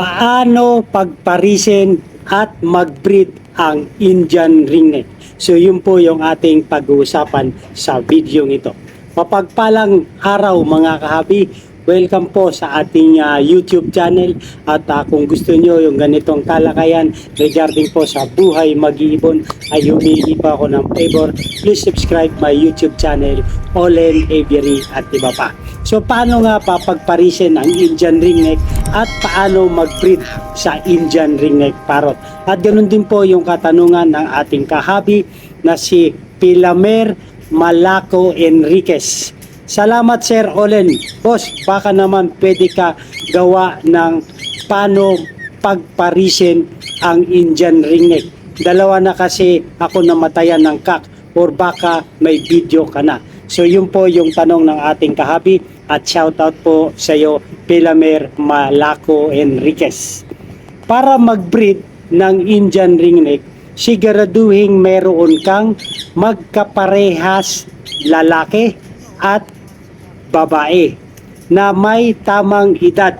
paano pagparisin at mag-breed ang Indian ringneck. So yun po yung ating pag-uusapan sa video ito. Mapagpalang araw mga kahabi, welcome po sa ating ah, YouTube channel at ah, kung gusto nyo yung ganitong talakayan regarding po sa buhay mag-iibon ay humingi pa ako ng favor please subscribe my YouTube channel Olen Aviary at iba pa so paano nga papagparisin ang Indian ringneck at paano mag-breed sa Indian ringneck parrot at ganun din po yung katanungan ng ating kahabi na si Pilamer Malaco Enriquez Salamat Sir Olen. Boss, baka naman pwede ka gawa ng paano pagparisin ang Indian ringneck. Dalawa na kasi ako namatayan ng kak or baka may video ka na. So yun po yung tanong ng ating kahabi at shoutout po sa iyo Pilamer Malaco Enriquez. Para mag-breed ng Indian ringneck, siguraduhin meron kang magkaparehas lalaki at babae na may tamang edad.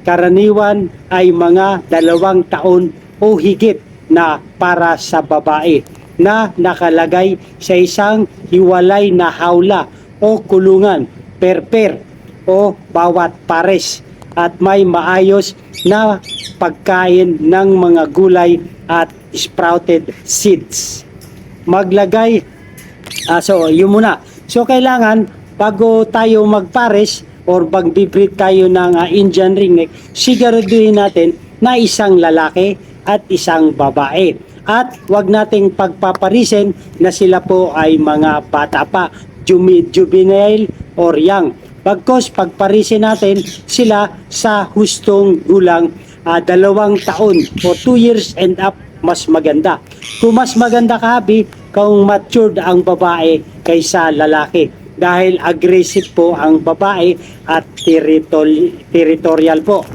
Karaniwan ay mga dalawang taon o higit na para sa babae na nakalagay sa isang hiwalay na hawla o kulungan per-per o bawat pares at may maayos na pagkain ng mga gulay at sprouted seeds. Maglagay Ah, so, yun muna. So, kailangan, bago tayo magpares or magbibreed tayo ng ah, Indian ringneck, siguraduhin natin na isang lalaki at isang babae. At wag nating pagpaparisin na sila po ay mga bata pa, juvenile or young. Pagkos pagparisin natin sila sa hustong gulang ah, dalawang taon o 2 years and up mas maganda. Kung mas maganda ka, Habi, kung matured ang babae kaysa lalaki. Dahil aggressive po ang babae at territorial, territorial po.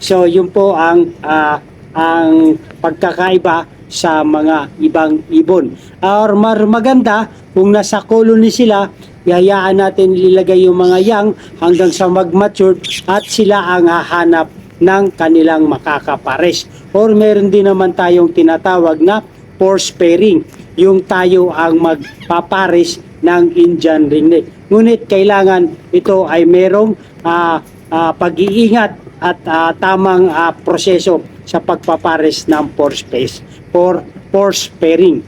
So, yun po ang ah, ang pagkakaiba sa mga ibang ibon. Or mar maganda kung nasa colony sila, ihayaan natin ilagay yung mga young hanggang sa mag-mature at sila ang hahanap ng kanilang makakapares. Or meron din naman tayong tinatawag na force pairing. Yung tayo ang magpapares ng Indian ringneck. Ngunit kailangan ito ay merong ah, ah, pag-iingat at ah, tamang ah, proseso sa pagpapares ng force space for force pairing.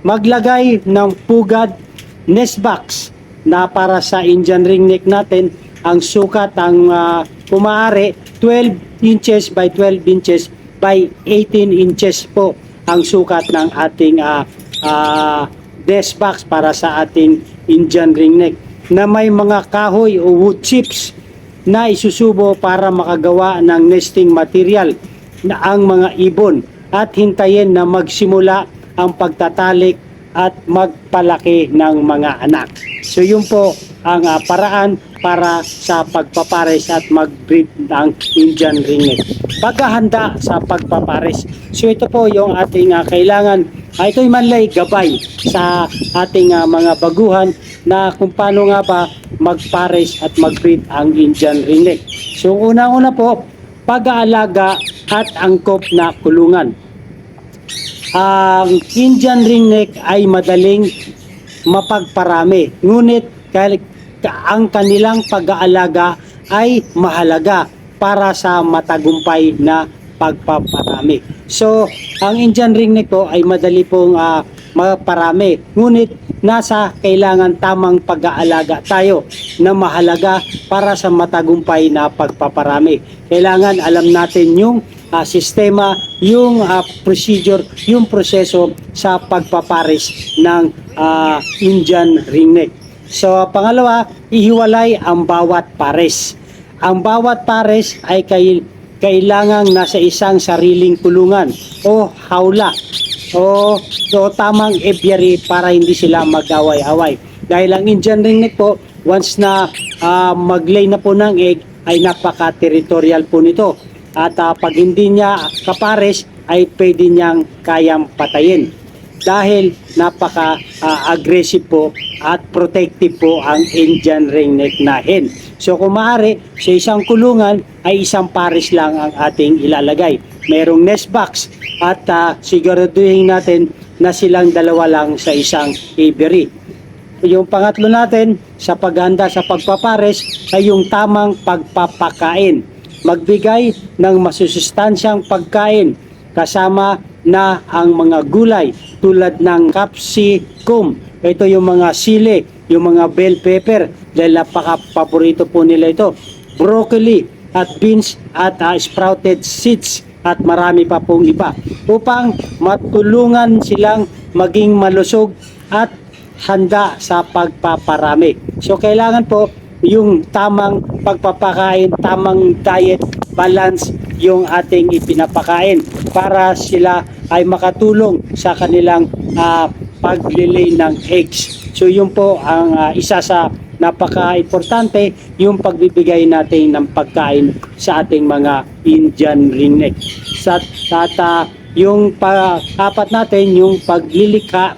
Maglagay ng pugad nest box na para sa Indian ringneck natin ang sukat ang uh, kumaari 12 inches by 12 inches by 18 inches po ang sukat ng ating uh, uh, desk box para sa ating Indian ringneck na may mga kahoy o wood chips na isusubo para makagawa ng nesting material na ang mga ibon at hintayin na magsimula ang pagtatalik at magpalaki ng mga anak. So yun po ang ah, paraan para sa pagpapares at mag-breed ng Indian ringneck. Paghahanda sa pagpapares. So ito po yung ating ah, kailangan. Uh, ito'y manlay gabay sa ating ah, mga baguhan na kung paano nga ba magpares at mag-breed ang Indian ringneck. So unang-una po, pag-aalaga at angkop na kulungan. Ang Indian ringneck ay madaling mapagparami. Ngunit ang kanilang pag-aalaga ay mahalaga para sa matagumpay na pagpaparami. So, ang Indian ringneck po ay madali pong ah, maparami. Ngunit nasa kailangan tamang pag-aalaga tayo na mahalaga para sa matagumpay na pagpaparami. Kailangan alam natin yung ah, sistema, yung ah, procedure, yung proseso sa pagpapares ng ah, Indian ringneck. So, pangalawa, ihiwalay ang bawat pares. Ang bawat pares ay kay, kailangang nasa isang sariling kulungan o hawla o, o tamang apiary para hindi sila mag-away-away. Dahil ang Indian ringneck po, once na ah, mag-lay na po ng egg, ay napaka-territorial po nito. At ah, pag hindi niya kapares, ay pwede niyang kayang patayin. Dahil napaka-aggressive po at protective po ang Indian ringneck na hen. So kung maaari, sa isang kulungan ay isang pares lang ang ating ilalagay. Merong nest box at ah, siguraduhin natin na silang dalawa lang sa isang aviary. Yung pangatlo natin sa paghanda sa pagpapares ay yung tamang pagpapakain. Magbigay ng masusustansyang pagkain kasama na ang mga gulay tulad ng capsicum. Ito yung mga sili, yung mga bell pepper dahil napaka-paborito po nila ito. Broccoli at beans at ah, sprouted seeds at marami pa pong iba upang matulungan silang maging malusog at handa sa pagpaparami. So kailangan po yung tamang pagpapakain, tamang diet balance yung ating ipinapakain para sila ay makatulong sa kanilang ah, paglilay ng eggs. So yun po ang ah, isa sa napaka-importante yung pagbibigay natin ng pagkain sa ating mga Indian ringneck. Sa tata yung pa-apat natin yung paglilikha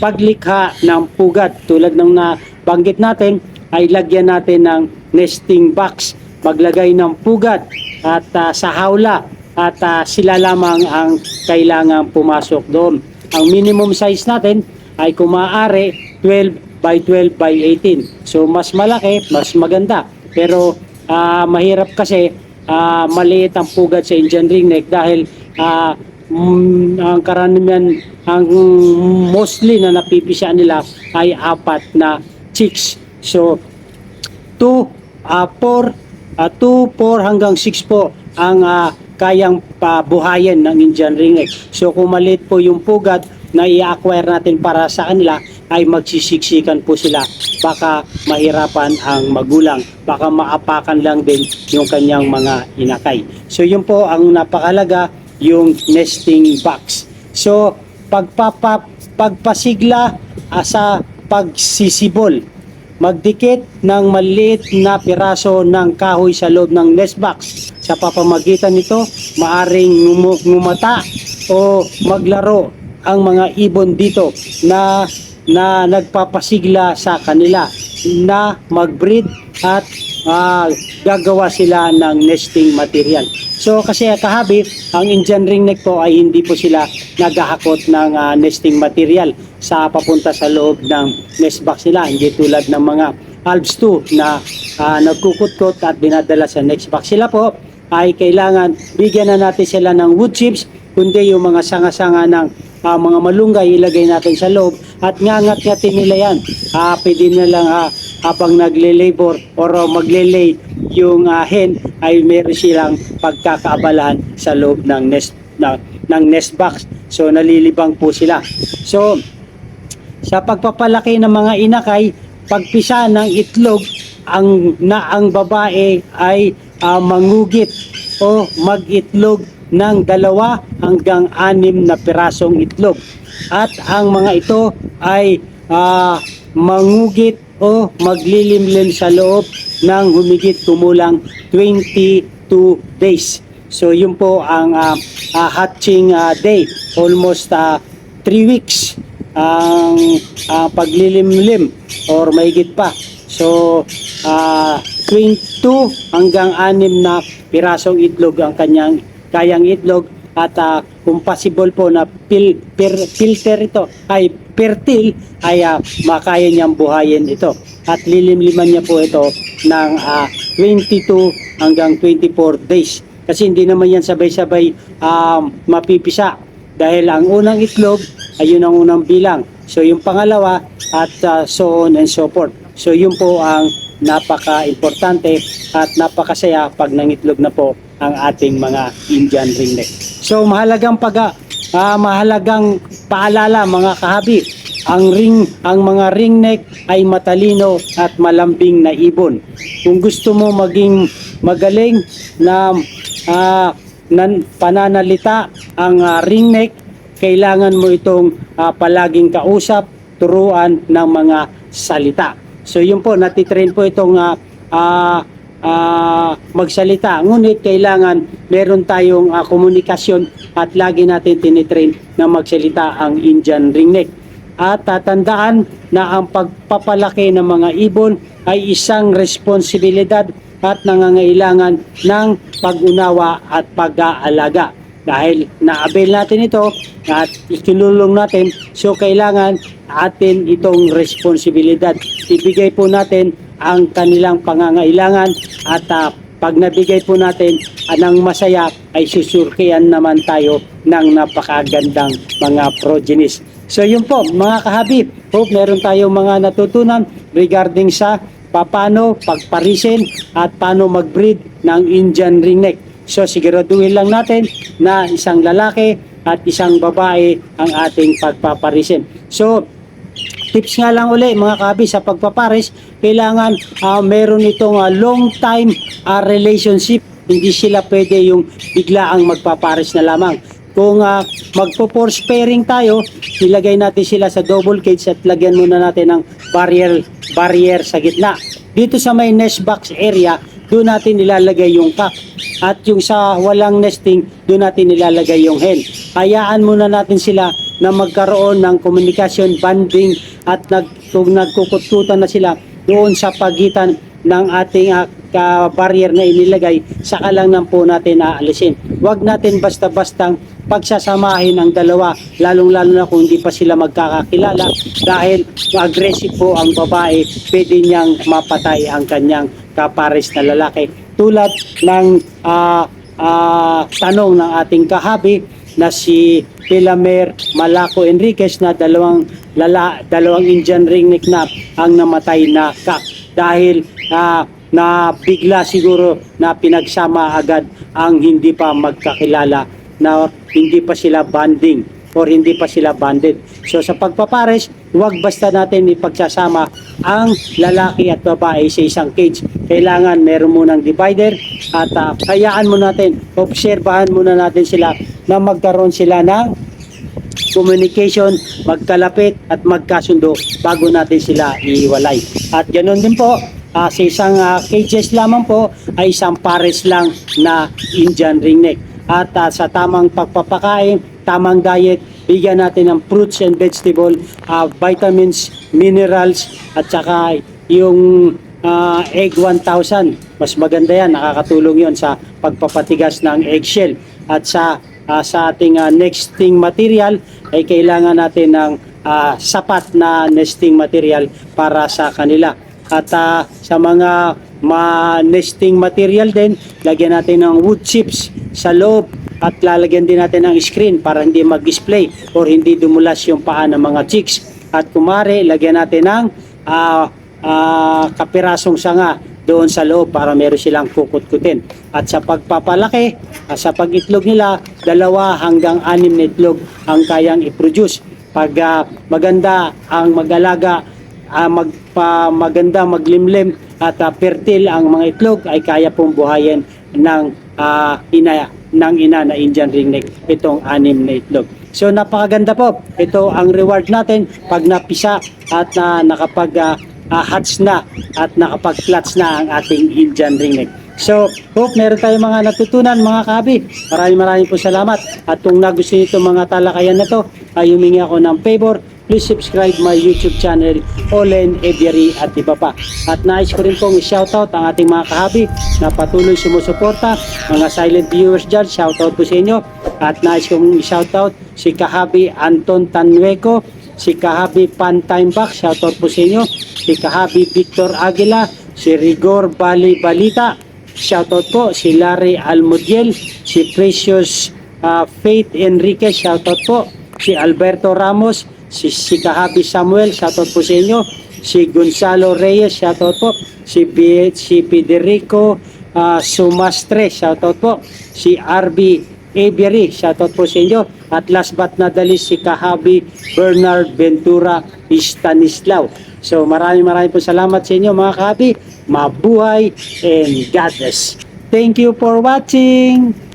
paglikha ng pugat. Tulad ng nabanggit natin ay lagyan natin ng nesting box. Maglagay ng pugat at ah, sa hawla at ah, sila lamang ang kailangan pumasok doon. Ang minimum size natin ay kung maaari 12 by 12 by 18 so mas malaki mas maganda. Pero ah, mahirap kasi ah, maliit ang pugat sa Indian ringneck dahil ah, mm, ang karamihan ang mostly na napipisya nila ay apat na chicks. So 2 uh, 4 uh, 2 4 hanggang 6 po ang ah, kayang pabuhayan ng Indian ringneck so kung maliit po yung pugat na i-acquire natin para sa kanila ay magsisiksikan po sila. Baka mahirapan ang magulang. Baka maapakan lang din yung kanyang mga inakay. So yun po ang napakalaga yung nesting box. So pagpapa pagpasigla ah, sa pagsisibol. Magdikit ng maliit na piraso ng kahoy sa loob ng nest box. Sa papamagitan nito, maaring ngumata o maglaro ang mga ibon dito na na nagpapasigla sa kanila na magbreed at ah, gagawa sila ng nesting material. So kasi kahabi, ang Indian ringneck po ay hindi po sila naghahakot ng ah, nesting material sa papunta sa loob ng nest box nila. Hindi tulad ng mga Alps 2 na ah, nagkukutkot at dinadala sa nest box. Sila po ay kailangan bigyan na natin sila ng wood chips kundi yung mga sanga-sanga ng ah, mga malunggay ilagay natin sa loob at ngangat-ngatin nila yan. Ah, pwede na lang ah, habang nagle-labor or ah, magle-lay yung ah, hen ay meron silang pagkakaabalahan sa loob ng nest na, ng nest box. So nalilibang po sila. So sa pagpapalaki ng mga inakay, pagpisa ng itlog, ang na ang babae ay ah, mangugit o mag-itlog ng dalawa hanggang anim na pirasong itlog. At ang mga ito ay ah, mangugit o maglilimlim sa loob ng humigit kumulang 22 days. So yun po ang ah, ah, hatching ah, day, almost 3 weeks ang ah, paglilimlim or mahigit pa. So, ah 22 hanggang 6 na pirasong itlog ang kanyang kayang itlog at ah, kung possible po na pil, per, filter ito ay fertile ay ah, makaya niyang buhayin ito at lilimliman niya po ito ng ah, 22 hanggang 24 days kasi hindi naman yan sabay-sabay um, mapipisa dahil ang unang itlog ay yun ang unang bilang. So yung pangalawa at uh, so on and so forth. So yun po ang napaka-importante at napakasaya pag nangitlog na po ang ating mga Indian ringneck. So mahalagang pag ah, mahalagang paalala mga kahabi, ang ring ang mga ringneck ay matalino at malambing na ibon. Kung gusto mo maging magaling na ah, nan, pananalita ang ah, ringneck, kailangan mo itong ah, palaging kausap, turuan ng mga salita. So yun po, natitrain po itong ah, ah, ah, magsalita. Ngunit kailangan meron tayong ah, komunikasyon at lagi natin tinitrain na magsalita ang Indian ringneck. at tatandaan na ang pagpapalaki ng mga ibon ay isang responsibilidad at nangangailangan ng pag-unawa at pag-aalaga. Dahil na-avail natin ito at ikinulong natin, so kailangan atin itong responsibilidad. Ibigay po natin ang kanilang pangangailangan at ah, pag nabigay po natin ah, ng masaya ay susurkian naman tayo ng napakagandang mga progenies. So yun po mga kahabib, hope meron tayong mga natutunan regarding sa paano pagparisin at paano mag-breed ng Indian ringneck. So siguraduhin lang natin na isang lalaki at isang babae ang ating pagpaparisin. So tips nga lang uli mga kabi sa pagpapares, kailangan ah, meron itong ah, long time ah, relationship. Hindi sila pwede yung bigla ang magpapares na lamang. Kung uh, magpo-force pairing tayo, ilagay natin sila sa double cage at lagyan muna natin ng barrier barrier sa gitna. Dito sa may nest box area, doon natin nilalagay yung cock. At yung sa walang nesting, doon natin nilalagay yung hen. Hayaan muna natin sila na magkaroon ng communication, bonding at nag, kung nagkukutkutan na sila doon sa pagitan ng ating ah, ka- barrier na inilagay, saka lang nang po natin aalisin. Huwag natin basta-bastang pagsasamahin ang dalawa, lalong-lalo na kung hindi pa sila magkakakilala dahil aggressive po ang babae, pwede niyang mapatay ang kanyang kapares na lalaki. Tulad ng ah, ah, tanong ng ating kahabi na si Pilamer Malaco Enriquez na dalawang lala, dalawang Indian ringneck na ang namatay na kak dahil ah, na bigla siguro na pinagsama agad ang hindi pa magkakilala na hindi pa sila banding or hindi pa sila banded. So sa pagpapares, huwag basta natin ipagsasama ang lalaki at babae sa isang cage. Kailangan meron munang divider at uh, hayaan mo natin, obserbahan muna natin sila na magkaroon sila ng communication, magkalapit at magkasundo bago natin sila iiwalay. At ganoon din po, ah, sa isang ah, cages lamang po ay isang pares lang na Indian ringneck. At ah, sa tamang pagpapakain, tamang diet, bigyan natin ng fruits and vegetable, ah, vitamins, minerals at saka yung ah, egg 1000. Mas maganda yan, nakakatulong yon sa pagpapatigas ng eggshell. At sa ah, sa ating ah, nesting material ay kailangan natin ng ah, sapat na nesting material para sa kanila. At ah, sa mga ma nesting material din, lagyan natin ng wood chips sa loob at lalagyan din natin ng screen para hindi mag-display or hindi dumulas yung paa ng mga chicks. At kumare, lagyan natin ng ah, ah, kapirasong sanga doon sa loob para meron silang kukutkutin. At sa pagpapalaki, ah, sa pag-itlog nila, dalawa hanggang anim na itlog ang kayang i-produce. Pag ah, maganda ang mag-alaga, ah, magpa, maganda maglimlim at ah, fertile ang mga itlog ay kaya pong buhayin ng ah, ina ng ina na Indian ringneck itong anim na itlog. So napakaganda po. Ito ang reward natin pag napisa at na nakapag ah, ah, hatch na at nakapag-clutch na ang ating Indian ringneck. So, hope meron tayong mga natutunan mga kabi. Maraming maraming po salamat. At kung nagustuhan itong mga talakayan na to, ay humingi ako ng favor. Please subscribe my YouTube channel, Olen Ebiari at iba pa. At nais ko rin pong i-shoutout ang ating mga kahabi na patuloy sumusuporta. Mga silent viewers dyan, shoutout po sa inyo. At nais kong i-shoutout si kahabi Anton Tanweco, si kahabi Pan Timebach, shoutout po sa inyo. Si kahabi Victor Aguila, si Rigor Bali Balita, shoutout po si Larry Almudiel, si Precious ah, Faith Enriquez, shoutout po si Alberto Ramos, si, si Kahabi Samuel, shoutout po sa inyo, si Gonzalo Reyes, shoutout po, si, P, si Federico ah, Sumastre, shoutout po, si RB Aviary, shoutout po sa inyo, at last but not the least, si Kahabi Bernard Ventura Stanislaw. So maraming maraming po salamat sa inyo mga kahabi, mabuhay and God bless. Thank you for watching!